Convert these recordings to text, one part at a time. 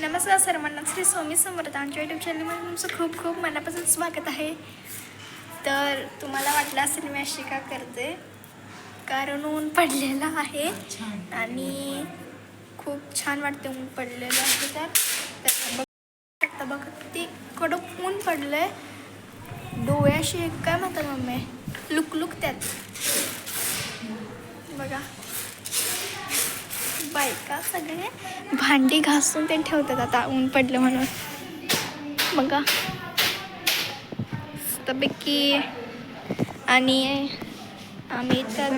नमस्कार सर्वांना. श्री स्वामी समर्थ. आमच्या यूट्यूब चॅनलमध्ये तुमचं खूप खूप मनापासून स्वागत आहे. तर तुम्हाला वाटलं असेल मी अशी का करते? कारण ऊन पडलेलं आहे आणि खूप छान वाटते ऊन पडलेलं आहे तर. बघता बघ शकता बघा ते कडक ऊन पडलं आहे डोळ्याशी एक काय म्हणतात मम्मी? लुक त्यात बघा. बायका सगळे भांडी घासून ते ठेवतात आता ऊन पडलं म्हणून. बघा. मस्तपैकी. आणि आम्ही त्यात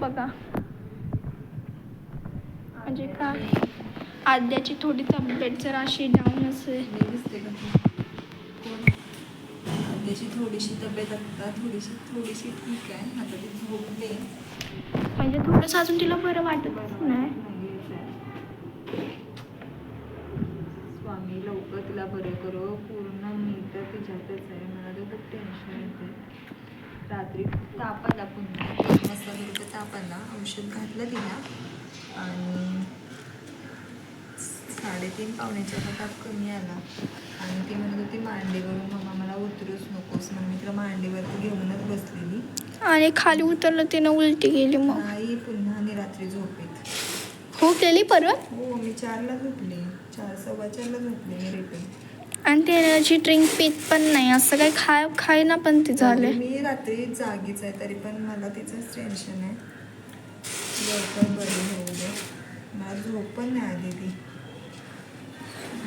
बघा. म्हणजे काय आद्याची थोडी तब्येत जर अशी डाऊन असेल. त्याची थोडीशी तब्येत आता थोडीशी थोडीशी ठीक आहे. आता ती झोपले म्हणजे थोडंसं अजून तिला बरं वाटत नाही. स्वामी लवकर तिला बरं करो. पूर्ण मी तर तिच्यातच आहे. मला तर खूप टेन्शन येते रात्री ताप आला पुन्हा तीन ताप आला औषध घातलं तिला. आणि साडेतीन पावण्याच्या ताप कमी आला. आणि ती म्हणत होती मांडीवरून मम्मा मला उतरूच नकोस. म्हणून मी तिला मांडीवर घेऊनच बसलेली. आणि खाली उतरलं तिनं उलटी गेली मग. नाही पुन्हा आणि रात्री झोपेत. हो गेली परत? हो मी चारला झोपले. चार सव्वा चारला झोपले मी रिटर्न आणि ते एनर्जी ड्रिंक पित पण नाही. असं काही खाय खाय ना पण ते झाले. मी रात्री जागीच आहे तरी पण मला तिचंच टेन्शन आहे. लवकर बरी होऊ दे. मला झोप पण नाही आली ती.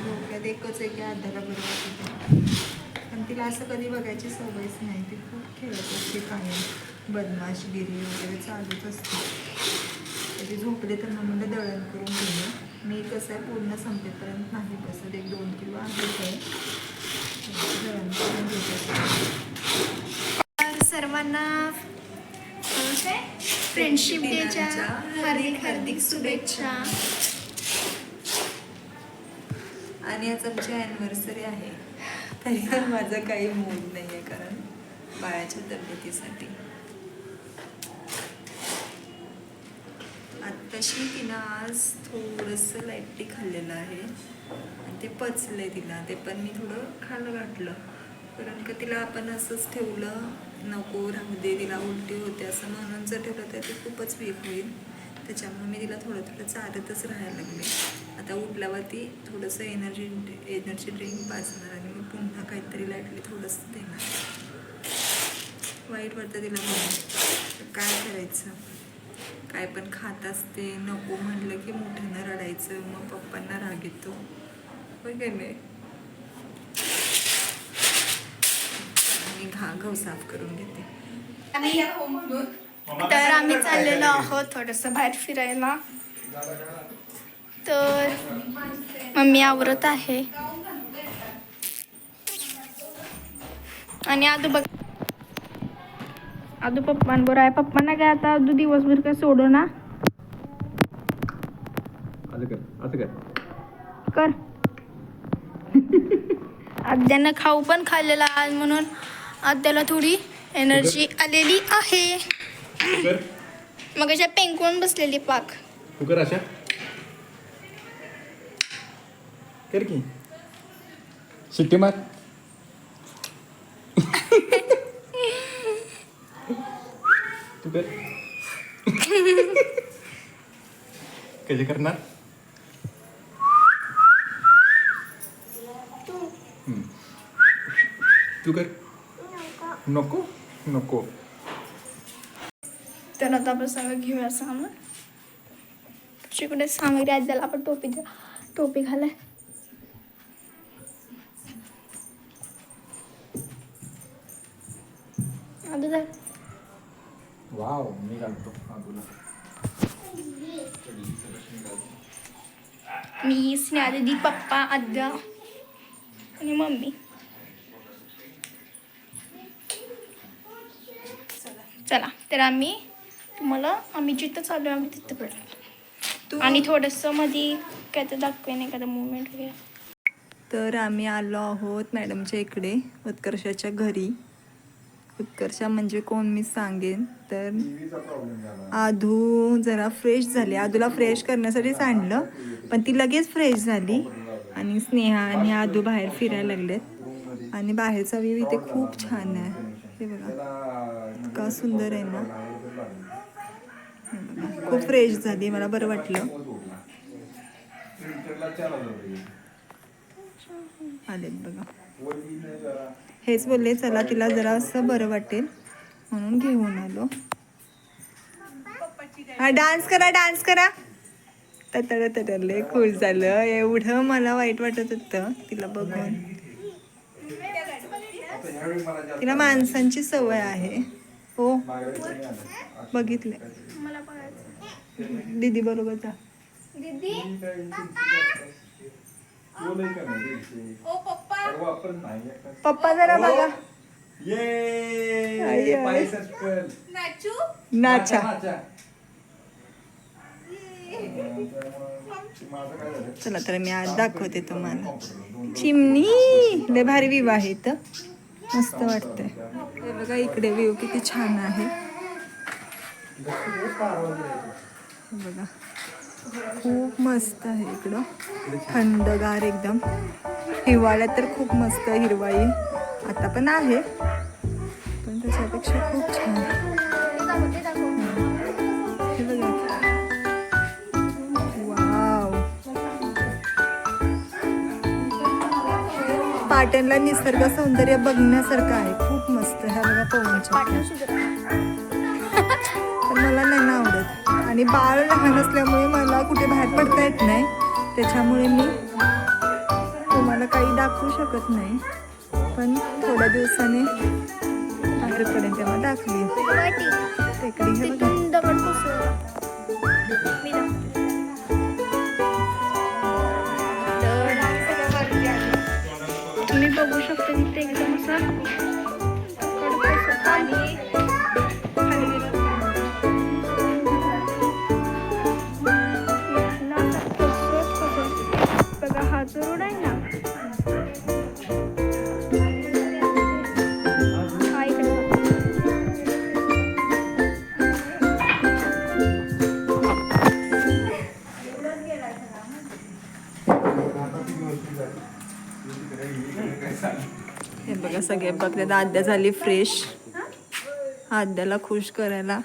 डोक्यात एकच आहे की अर्ध्याला बरं वाटत पण तिला असं कधी बघायची सवयच नाही. ती खूप खेळत असते कायम बदमाशगिरी वगैरे चालूच असते. कधी झोपले तर मग म्हणलं दळण करून घेणं मी कसं आहे पूर्ण संपेपर्यंत नाही बसत. एक दोन किलो आहे दळण करून घेत असते. तर सर्वांना फ्रेंडशिप डेच्या हार्दिक हार्दिक शुभेच्छा. आणि आज आमची ॲनिव्हर्सरी आहे. तरी पण माझं काही मूड नाही आहे कारण बाळाच्या तब्येतीसाठी. आत्ताशी तिनं आज थोडंसं लाईटली खाल्लेलं आहे. आणि ते पचले तिला. ते पण मी थोडं खालं घातलं. कारण का तिला आपण असंच ठेवलं नको राहू दे तिला उलटी होते असं म्हणून जर ठेवलं तर ते खूपच वीक होईल. त्याच्यामुळे मी तिला थोडं थोडं चालतच राहायला लागले. आता उठल्यावरती थोडंसं एनर्जी एनर्जी ड्रिंक पाजणार आणि मग पुन्हा काहीतरी लाईटली थोडंसं देणार. वाईट वाटतं तिला म्हणून. काय करायचं? काय पण खात असते नको म्हटलं की मोठ्यानं रडायचं मग पप्पांना राग येतो. होय मी घा घाव साफ करून घेते. तर आम्ही चाललेलो आहोत थोडंसं बाहेर फिरायला. तर मम्मी आवरत आहे. आणि आदू बघ. आदू पप्पांबरोबर आहे. पप्पांना काय आता आदू दिवसभर काय सोडू ना कर. आद्यानं खाऊ पण खाल्लेला आज म्हणून आद्याला थोडी एनर्जी आलेली आहे. कर मग अशा पेंकून बसलेली पाक. तू कर अशा. कर की. शिट्टी मार. तू कर. कशी करणार? हम्म. तू कर. नको नको. तर आता आपण सगळं घेऊया सामान. तिकडे सामग्री आद्याला आपण टोपी द्या. टोपी घालाय. आदू धर. वाव मी घालतो. तुला मी स्नेहा दीदी पप्पा आद्या आणि मम्मी. चला तर आम्ही तुम्हाला आम्ही जिथं चालू आम्ही तिथं भेटलो तू आणि थोडंसं मध्ये काय तर दाखवेन एखादं मुवमेंट वगैरे. तर आम्ही आलो आहोत मॅडमच्या इकडे उत्कर्षाच्या घरी. उत्कर्षा म्हणजे कोण मी सांगेन तर आधू जरा फ्रेश झाली. आधूला फ्रेश करण्यासाठीच आणलं पण ती लगेच फ्रेश झाली. आणि स्नेहा आणि आधू बाहेर फिरायला लागलेत. आणि बाहेरचा व्ह्यू इथे खूप छान आहे. हे बघा इतका सुंदर आहे ना. खूप फ्रेश झाली मला बरं वाटलं. आले आलेत बघा. हेच बोलले चला तिला जरा असं बरं वाटेल म्हणून घेऊन आलो. हा डान्स करा डान्स करा. ततड तरले खुश झालं. एवढं मला वाईट वाटत होतं तिला बघून. तिला माणसांची सवय आहे. हो. बघितले. दीदी बरोबर जा. पप्पा. जरा बघा. नाचू? काय झालं? चला तर मी आज दाखवते तुम्हाला. चिमणी. लय भारी विवाहित मस्त वाटतंय. हे बघा इकडे व्ह्यू किती छान आहे. बघा खूप मस्त आहे इकडं. थंडगार एकदम. हिवाळ्यात तर खूप मस्त हिरवाई आता पण आहे पण त्याच्यापेक्षा खूप छान. आहे हे बघा. वाव. पाटणला निसर्ग सौंदर्य बघण्यासारखं आहे. पवनच्या पण मला नाही ना आवडत. आणि बाळ लहान असल्यामुळे मला कुठे बाहेर पडता येत नाही. त्याच्यामुळे मी तुम्हाला काही दाखवू शकत नाही. पण थोड्या दिवसाने बाहेर पडेल तेव्हा दाखवी टेकडी बघा. मी तुम्ही बघू शकता तिथे एकदम असं बघा बघ दादा आद्या झाली फ्रेश आद्याला खुश करायला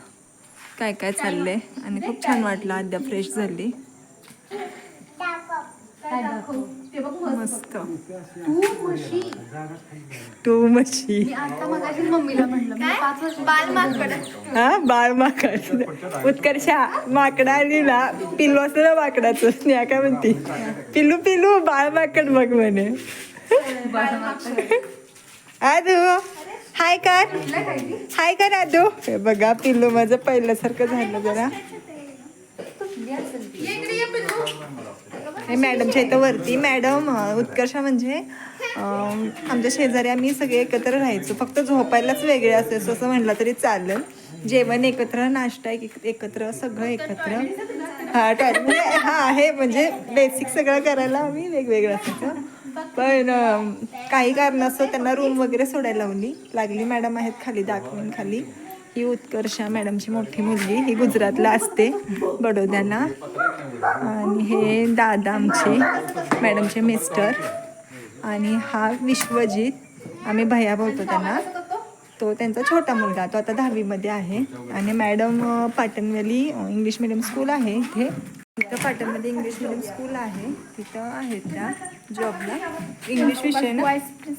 काय काय चाललंय आणि खूप छान वाटलं आद्या फ्रेश झाली. मस्त. तू म्हशी हा? बाळ माकड उत्कर्षा माकडा आणि ना पिल्लू असतं ना माकडाचं. स्नेहा काय म्हणते? पिल्लू पिल्लू बाळ माकड मग म्हणे. आदू हाय कर. हाय कर आदू. हे बघा पिल्लू माझं पहिल्यासारखं झालं जरा. हे मॅडमच्या इथं वरती. मॅडम उत्कर्षा म्हणजे आमच्या शेजारी आम्ही सगळे एकत्र राहायचो. फक्त झोपायलाच वेगळे असायचो असं म्हटलं तरी चालेल. जेवण एकत्र नाश्ता एक- एकत्र सगळं एकत्र. हा म्हणजे हा आहे म्हणजे बेसिक सगळं करायला आम्ही वेगवेगळं असायचं. पण काही कारणास्तव त्यांना रूम वगैरे सोडायला लावली. लागली मॅडम आहेत खाली दाखवून खाली. ही उत्कर्षा मॅडमची मोठी मुलगी ही गुजरातला असते बडोद्याला. आणि हे दादा आमचे मॅडमचे मिस्टर आणि हा विश्वजित आम्ही भैया बोलतो त्यांना. तो त्यांचा छोटा मुलगा तो आता दहावीमध्ये आहे. आणि madam Patanwali Patanveli English medium school आहे इथे. तिथं पाटणमध्ये इंग्लिश मिडियम स्कूल आहे. तिथं आहेत त्या. जॉबला इंग्लिश विषय ना?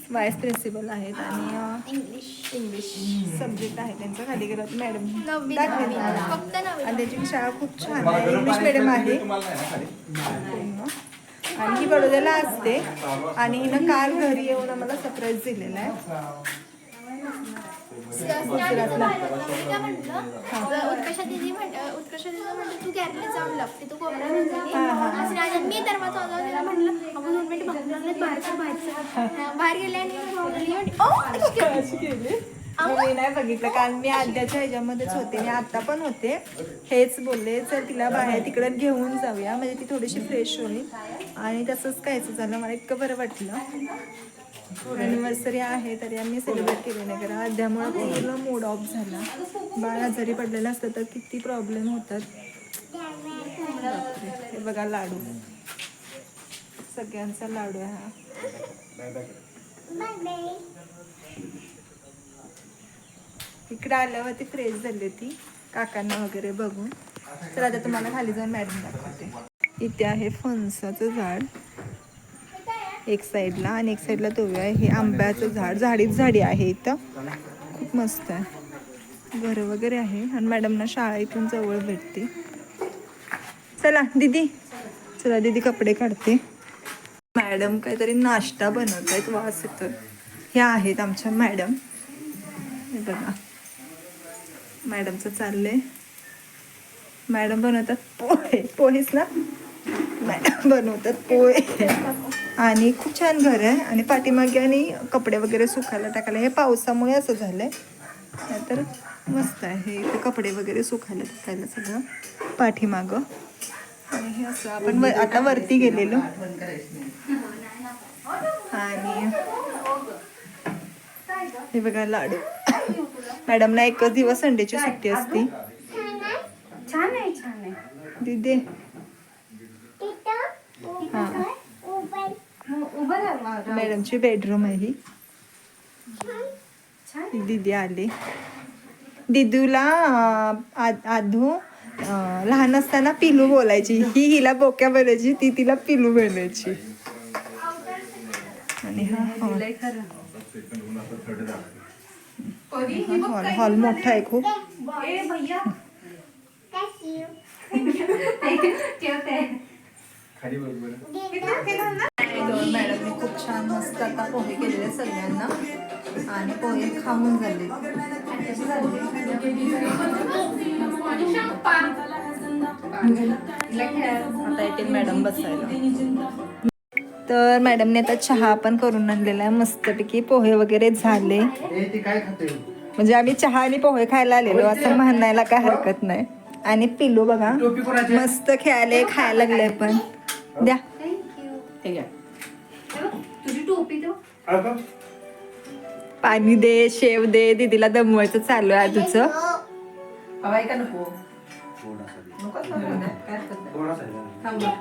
व्हाईस प्रिन्सिपल आहेत आणि इंग्लिश इंग्लिश सब्जेक्ट आहे त्यांचा. खाली गेला मॅडम आणि त्यांची शाळा खूप छान आहे. इंग्लिश मिडियम आहे. आणि ही बडोद्याला असते. आणि हिनं काल घरी येऊन आम्हाला सरप्राईज दिलेला आहे. उत्कर्षा दिदी म्हण उत्कर्षा दिदी म्हणलं? तू गॅरेजला जाऊन लागते तू कोपऱ्यात मी दरवाजा दोन मिनिट बाहेर बाहेर गेले आणि आणि नाही बघितलं कारण मी आद्याच्या ह्याच्यामध्येच होते मी आता पण होते. हेच बोलले चल तिला बाहेर तिकडे घेऊन जाऊया म्हणजे ती थोडीशी फ्रेश होईल. आणि तसंच कायचं झालं मला इतकं बरं वाटलं. ॲनिव्हर्सरी आहे तरी आम्ही सेलिब्रेट केली नाही. कारण अर्ध्यामुळे पूर्ण मूड ऑफ झाला. बाळ आजारी पडलेलं असतं तर किती प्रॉब्लेम होतात. हे बघा लाडू. सगळ्यांचा लाडू आहे हा. इकडे आल्यावरती फ्रेश झाली ती काकांना वगैरे बघून. तर आता तुम्हाला खाली जाऊन मॅडम दाखवते. इथे आहे फणसाचं झाड. एक साईडला आणि एक साईडला तो आहे. हे आंब्याचं झाड झाडीच झाडी आहे इथं. खूप मस्त आहे. घरं वगैरे आहे. आणि मॅडमना शाळा इथून जवळ भेटते. चला दीदी. चला दीदी कपडे काढते. मॅडम काहीतरी नाश्ता बनवत आहेत वास येतो ह्या आहेत आमच्या मॅडम. हे बघा. मॅडमचं चाललंय. मॅडम बनवतात पोहे. पोहेच ना? मॅडम बनवतात पोहे. आणि खूप छान घर आहे. आणि पाठीमागे आणि कपडे वगैरे सुकायला टाकायला. हे पावसामुळे असं झालंय. तर मस्त आहे. हे इथे कपडे वगैरे सुकायला टाकायला सगळं पाठीमागं. आणि हे असं आपण आता वरती गेलेलो. आणि हे बघा लाडू. मॅडमना एकच दिवस संडेची सुट्टी असते. छान आहे छान आहे. दिदे. हा. मॅडमची बेडरूम आहे ही. छान. ही दीदी आली. दिदूला आधू लहान असताना पिलू बोलायची. ही हिला बोक्या बोलायची ती तिला पिलू बोलायची आणि हा हॉल. हा हॉल मोठा आहे खूप. ए भैया. ठेवते खाली खूप छान मस्त आता पोहे केलेले सगळ्यांना. आणि पोहे खाऊन झाले. आता मॅडम बसायला. तर मॅडमने आता चहा पण करून आणलेला आहे. मस्तपैकी पोहे वगैरे झाले. ती काय खाते? म्हणजे आम्ही चहा आणि पोहे खायला आलेलो असं म्हणायला काय हरकत नाही. आणि पिलू बघा? मस्त खेळायला खायला लागले पण. द्या. टोपी तो अगं, पाणी दे शेव दे दीदीला दमवायचं चालू आहे तुझं हवाय का नको थोडासा दे. नकोच ना थोडं. काय हरकत नाही. थोडासा दे. थांब बरं.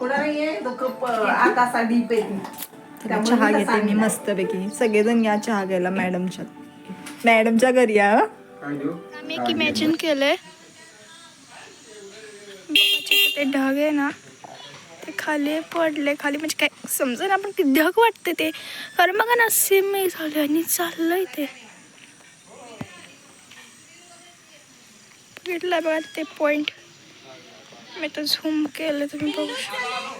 थोडं नाहीये तो कप आत असा डीप आहे तर त्यामुळे चहा मी घेते मी. मस्तपैकी सगळेजण या चहा घ्यायला मॅडमच्या मॅडमच्या घरी या हं. काय देऊ आम्ही एक इमॅजिन केलंय ते ढग आहे ना खाली पडले खाली म्हणजे काय? समजा ना पण ते ढग वाटते ते. कारण बघा ना सिमी झाले आणि चाललंय ते. बघितलं बघा ते पॉइंट मी तर झूम केलं तुम्ही बघू शकता.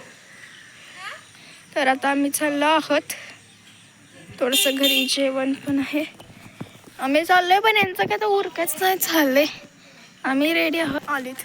तर आता आम्ही चाललो आहोत. थोडंसं घरी जेवण पण आहे. आम्ही चाललोय पण यांचं काय तर उरकायच नाही चाललंय. आम्ही रेडी आहोत. आलीत.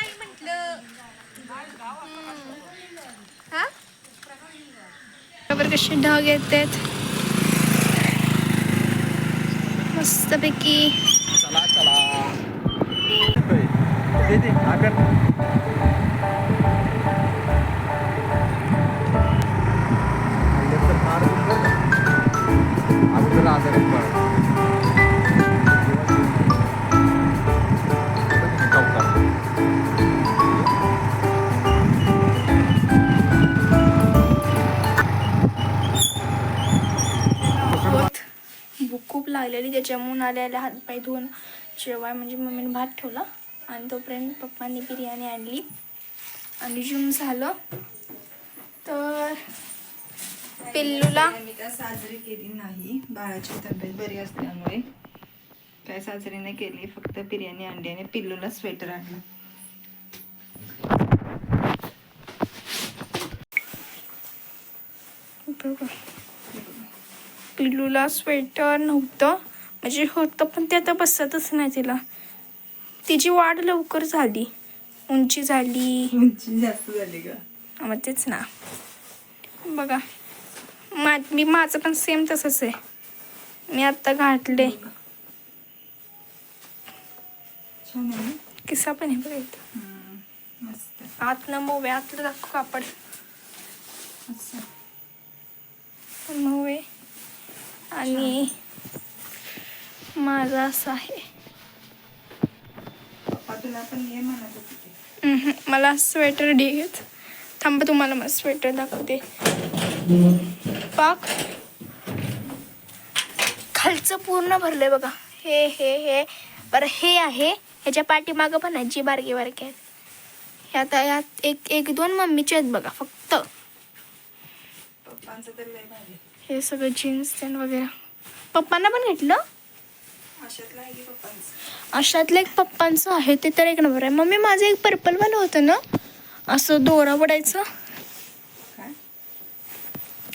गेलो आहोत बरोबर कसे ढग येतात मस्तपैकी दे दे, आकर. लागलेली त्याच्यामुळे आलेल्या हातपाय धुवून जेवाय म्हणजे मम्मीने भात ठेवला. आणि तोपर्यंत पप्पांनी बिर्याणी आणली. आणि जेवून झालं. तर पिल्लूला मी काय साजरी केली नाही. बाळाची तब्येत बरी असल्यामुळे काय साजरी नाही केली. फक्त बिर्याणी आणली आणि पिल्लूला स्वेटर आणलं. पिलूला स्वेटर नव्हतं. म्हणजे होतं पण ते आता बसतच नाही तिला. तिची वाढ लवकर झाली. उंची झाली. उंची जास्त झाली का? मग तेच ना. बघा. मा मी माझं पण सेम तसंच आहे. मी आत्ता ना? किस्सा पण आहे बघा इथं. आतनं आहे. आतलं दाखव कापड आहे. आणि माझा असं आहे. मला स्वेटर घेत थांबा तुम्हाला मला स्वेटर दाखवते. पाक. खालचं पूर्ण भरलंय बघा. हे हे हे. बरं हे आहे. ह्याच्या पाठीमागं पण आहे. जी बारकी बारकी आहेत हे आता यात एक एक दोन मम्मीचे आहेत बघा फक्त. हे सगळं जीन्स तेन वगैरे. पप्पांना पण घेतलं? अशातलं आहे की पप्पांचं? अशातलं एक पप्पांचं आहे ते तर एक नंबर आहे. मम्मी माझं एक पर्पलवालं होतं ना? असं दोरा वडायचं काय?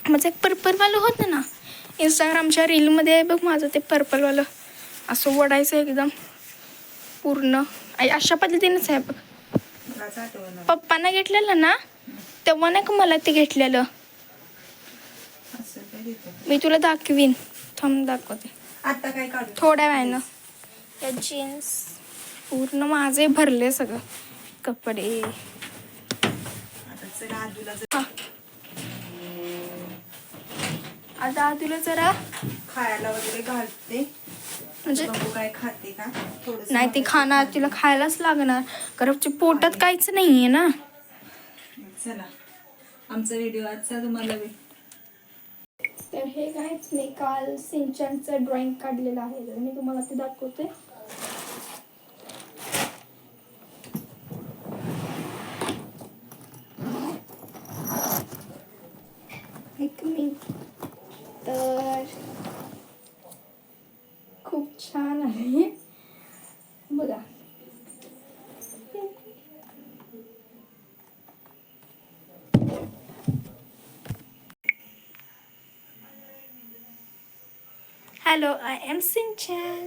माझं एक पर्पलवालं होतं ना? इंस्टाग्रामच्या रीलमध्ये आहे बघ माझं ते पर्पलवालं असं वडायचं एकदम. पूर्ण. आई अशा पद्धतीनेच आहे बघ. मलाच पप्पांना घेतलेलं ना? तेव्हा नाही का मला ते घेतलेलं? मी तुला दाखवीन. थांब दाखवते. आता काय काढू? थोड्या वेळानं. त्या जीन्स पूर्ण माझे भरले सगळं. कपडे. आता तुला जरा खायला वगैरे घालते. म्हणजे काय खाते का? थोडंसं नाही ते खाणार तिला खायलाच लागणार. कारण ती पोटात काहीच नाही आहे ना. चला. आमचा व्हिडिओ आजचा तुम्हाला तर हे काहीच मी काल सिंचनचं ड्रॉइंग काढलेलं आहे. तर मी तुम्हाला ते दाखवते एक मिनिट तर खूप छान आहे बघा हॅलो आय एम सिंचन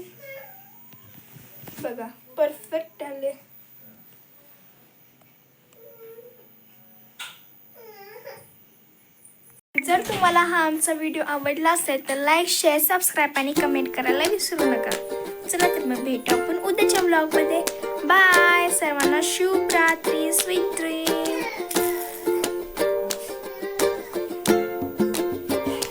बघा परफेक्ट आले. जर तुम्हाला हा आमचा व्हिडिओ आवडला असेल तर लाईक शेअर सबस्क्राईब आणि कमेंट करायला विसरू नका. चला तर मग भेटू आपण उद्याच्या ब्लॉगमध्ये बाय सर्वांना शुभ रात्री स्वीट ड्रीम